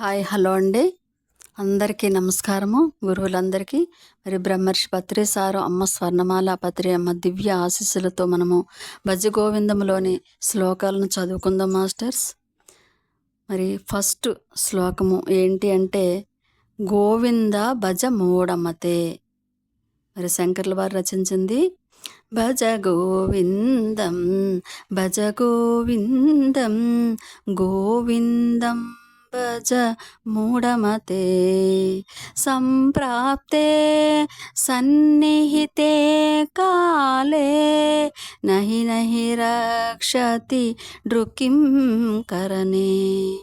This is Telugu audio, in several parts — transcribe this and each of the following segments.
హాయ్ హలో అండి. అందరికీ నమస్కారము. గురువులందరికీ మరి బ్రహ్మర్షి పత్రి సారు అమ్మ స్వర్ణమాల పత్రి అమ్మ దివ్య ఆశీస్సులతో మనము భజ గోవిందంలోని శ్లోకాలను చదువుకుందాం మాస్టర్స్. మరి ఫస్ట్ శ్లోకము ఏంటి అంటే గోవింద భజ మూఢమతే. మరి శంకర్ల వారు రచించింది భజ గోవిందం భజ గోవిందం గోవిందం. భజ మూఢమతే. సంప్రాప్తే సన్నిహితే కాలే. నహి నహి రక్షతి నృకిం కరణే.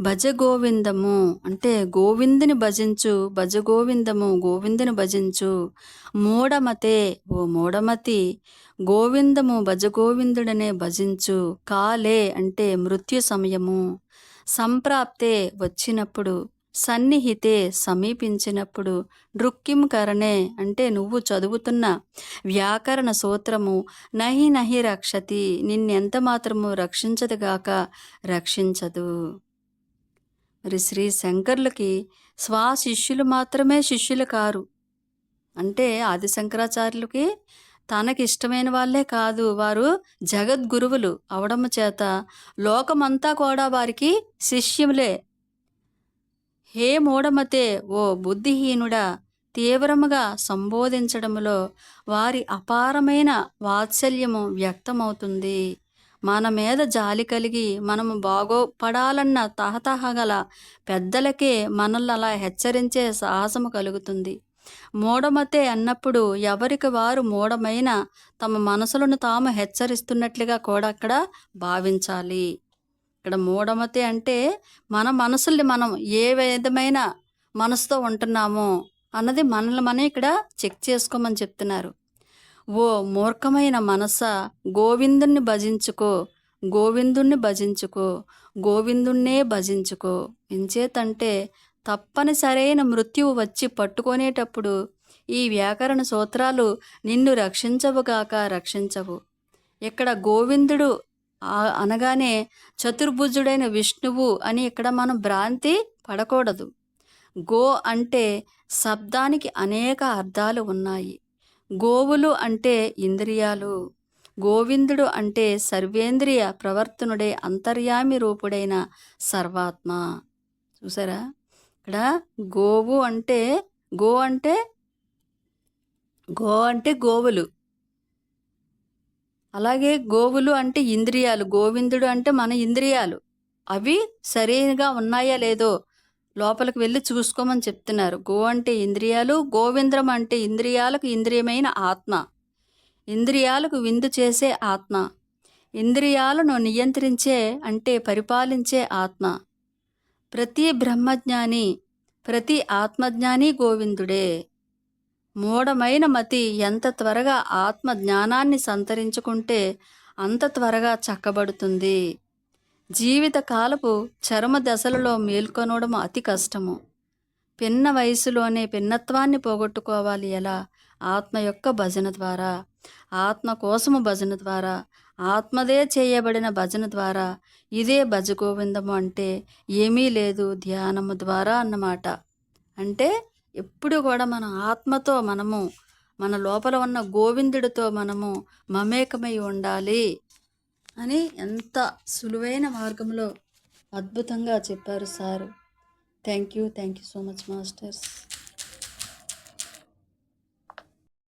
భజ గోవిందము అంటే గోవిందుని భజించు భజ గోవిందము గోవిందుని భజించు. మూఢమతే ఓ మూఢమతి గోవిందము భజ గోవిందుడనే భజించు. కాలే అంటే మృత్యు సమయము. సంప్రాప్తే వచ్చినప్పుడు సన్నిహితే సమీపించినప్పుడు నృక్కిం కరణే అంటే నువ్వు చదువుతున్న వ్యాకరణ సూత్రము నహి నహి రక్షతి నిన్నెంత మాత్రము రక్షించదుగాక రక్షించదు. మరి శ్రీ శంకర్లకి స్వా శిష్యులు మాత్రమే శిష్యులు కారు. అంటే ఆది శంకరాచార్యులకి తనకిష్టమైన వాళ్ళే వాళ్ళే కాదు. వారు జగద్గురువులు అవడము చేత లోకమంతా కూడా వారికి శిష్యులే. హే మూఢమతే ఓ బుద్ధిహీనుడా! తీవ్రముగా సంబోధించడంలో వారి అపారమైన వాత్సల్యము వ్యక్తమవుతుంది. మన మీద జాలి కలిగి మనము బాగోపడాలన్న తహతహ గల పెద్దలకే మనల్ని అలా హెచ్చరించే సాహసము కలుగుతుంది. మూఢమతే అన్నప్పుడు ఎవరికి వారు మూఢమైన తమ మనసులను తాము హెచ్చరిస్తున్నట్లుగా కూడా అక్కడ భావించాలి. ఇక్కడ మూఢమతే అంటే మన మనసుల్ని మనం ఏ విధమైన మనసుతో ఉంటున్నామో అన్నది మనల్ని మనం ఇక్కడ చెక్ చేసుకోమని చెప్తున్నారు. ఓ మూర్ఖమైన మనస గోవిందుణ్ణి భజించుకో గోవిందుణ్ణి భజించుకో గోవిందుణ్ణే భజించుకో. ఎంచేతంటే తప్పనిసరైన మృత్యువు వచ్చి పట్టుకునేటప్పుడు ఈ వ్యాకరణ సూత్రాలు నిన్ను రక్షించవుగాక రక్షించవు. ఇక్కడ గోవిందుడు అనగానే చతుర్భుజుడైన విష్ణువు అని ఇక్కడ మనం భ్రాంతి పడకూడదు. గో అంటే శబ్దానికి అనేక అర్థాలు ఉన్నాయి. గోవులు అంటే ఇంద్రియాలు. గోవిందుడు అంటే సర్వేంద్రియ ప్రవర్తనుడే అంతర్యామి రూపుడైన సర్వాత్మ. చూసారా? ఇక్కడ గోవు అంటే గో అంటే గో అంటే గోవులు. అలాగే గోవులు అంటే ఇంద్రియాలు. గోవిందుడు అంటే మన ఇంద్రియాలు. అవి సరిగా ఉన్నాయా లేదో లోపలికి వెళ్ళి చూసుకోమని చెప్తున్నారు. గో అంటే ఇంద్రియాలు గోవింద్రం అంటే ఇంద్రియాలకు ఇంద్రియమైన ఆత్మ. ఇంద్రియాలకు విందు చేసే ఆత్మ. ఇంద్రియాలను నియంత్రించే అంటే పరిపాలించే ఆత్మ. ప్రతి బ్రహ్మజ్ఞాని ప్రతి ఆత్మజ్ఞాని గోవిందుడే. మూఢమైన మతి ఎంత త్వరగా ఆత్మ జ్ఞానాన్ని సంతరించుకుంటే అంత త్వరగా చక్కబడుతుంది. జీవిత కాలపు దశలలో మేల్కొనడం అతి కష్టము. పిన్న వయసులోనే పిన్నత్వాన్ని పోగొట్టుకోవాలి ఎలా? ఆత్మ యొక్క భజన ద్వారా ఆత్మ కోసము భజన ద్వారా ఆత్మదే చేయబడిన భజన ద్వారా ఇదే భజ గోవిందము అంటే ఏమీ లేదు ధ్యానము ద్వారా అన్నమాట. అంటే ఎప్పుడు కూడా మన ఆత్మతో మనము మన లోపల ఉన్న గోవిందుడితో మనము మమేకమై ఉండాలి అని ఎంత సులువైన మార్గంలో అద్భుతంగా చెప్పారు sir. Thank you thank you so much masters.